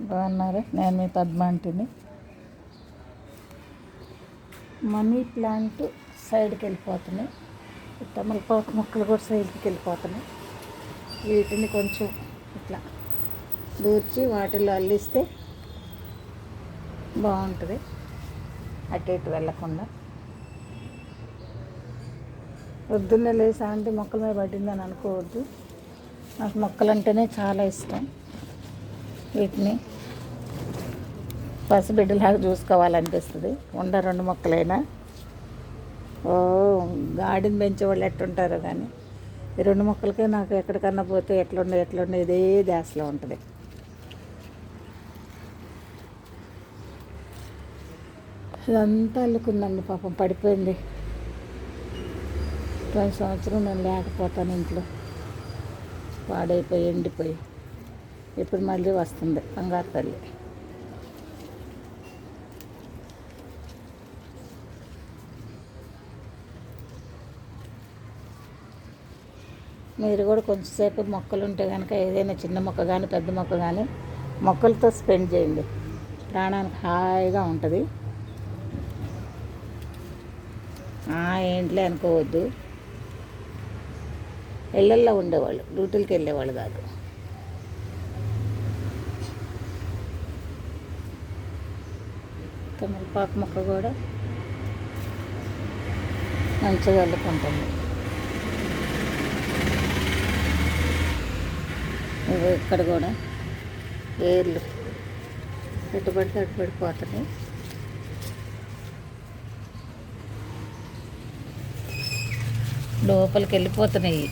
బాగున్నారు? నేను మీ పద్మాంటిని money plant సైడ్కి వెళ్ళిపోతున్నాయి. తమలపాకు మొక్కలు కూడా సైడ్కి వెళ్ళిపోతున్నాయి. వీటిని కొంచెం ఇట్లా దూర్చి వాటిల్లో అల్లిస్తే బాగుంటుంది. అటు ఇటు వెళ్ళకుండా. పొద్దున్నే లేసా అంటే మొక్కల మీద పడిందని అనుకోవద్దు. నాకు మొక్కలంటేనే చాలా ఇష్టం. వీటిని పసిబిడ్డలాగా చూసుకోవాలనిపిస్తుంది. ఉండ రెండు మొక్కలైనా. ఓ గార్డెన్ పెంచేవాళ్ళు ఎట్టుంటారో కానీ ఈ రెండు మొక్కలకే నాకు ఎక్కడికన్నా పోతే ఎట్లుండే ఎట్లుండే ఇదే ధ్యాసలో ఉంటుంది. ఇదంతా అల్లుకుందండి పాపం పడిపోయింది. పది సంవత్సరం నేను లేకపోతాను ఇంట్లో. పాడైపోయి ఎండిపోయి. ఇప్పుడు మళ్ళీ వస్తుంది బంగారు తల్లి. మీరు కూడా కొంచెంసేపు మొక్కలు ఉంటే కనుక ఏదైనా చిన్న మొక్క కానీ పెద్ద మొక్క కానీ మొక్కలతో స్పెండ్ చేయండి. ప్రాణానికి హాయిగా ఉంటుంది. ఏంట్లే ఏంటిలే అనుకోవద్దు. ఇళ్ళల్లో ఉండేవాళ్ళు డ్యూటీలకి వెళ్ళేవాళ్ళు కాదు. తమలపాకు మొక్క కూడా మంచిగా అల్లుకుంటుంది ఇక్కడ కూడా ఏర్లు పెట్టుబడి పడితే లోపలికి వెళ్ళిపోతున్నాయి.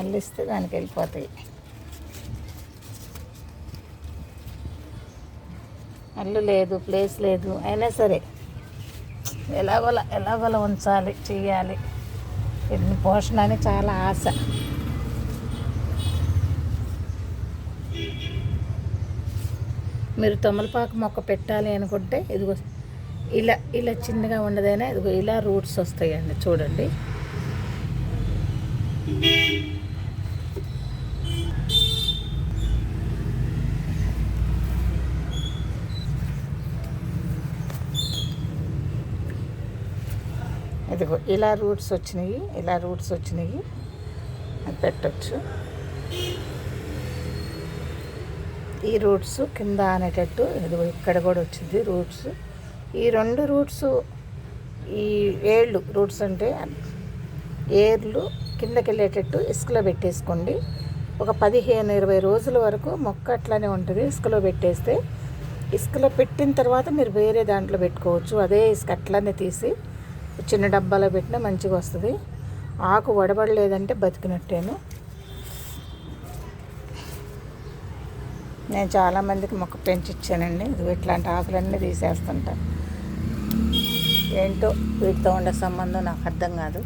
అల్లిస్తే దానికి వెళ్ళిపోతాయి. అల్లు లేదు ప్లేస్ లేదు అయినా సరే ఎలాగోలా ఎలాగోలా ఉంచాలి చేయాలి ఎన్ని పోషణ అని చాలా ఆశ. మీరు తమలపాకు మొక్క పెట్టాలి అనుకుంటే ఇదిగో ఇలా ఇలా చిన్నగా ఉండదైనా ఇదిగో ఇలా రూట్స్ వస్తాయండి చూడండి. ఇదిగో ఇలా రూట్స్ వచ్చినాయి ఇలా రూట్స్ వచ్చినాయి. అది పెట్టచ్చు. ఈ రూట్స్ కింద అనేటట్టు ఇదిగో ఇక్కడ కూడా వచ్చింది రూట్స్. ఈ రెండు రూట్స్ ఈ ఏళ్ళు రూట్స్ అంటే ఏర్లు కిందకి వెళ్ళేటట్టు ఇసుకలో పెట్టేసుకోండి. ఒక పదిహేను ఇరవై రోజుల వరకు మొక్క అట్లానే ఉంటుంది ఇసుకలో పెట్టేస్తే. ఇసుకలో పెట్టిన తర్వాత మీరు వేరే దాంట్లో పెట్టుకోవచ్చు. అదే ఇసుక అట్లానే తీసి చిన్న డబ్బాలో పెట్టినా మంచిగా వస్తుంది. ఆకు వడబడలేదంటే బతికినట్టేను. నేను చాలామందికి మొక్క పెంచిచ్చానండి. ఇట్లాంటి ఆకులన్నీ తీసేస్తుంటాను ఏంటో వీటితో ఉండే సంబంధం నాకు అర్థం కాదు.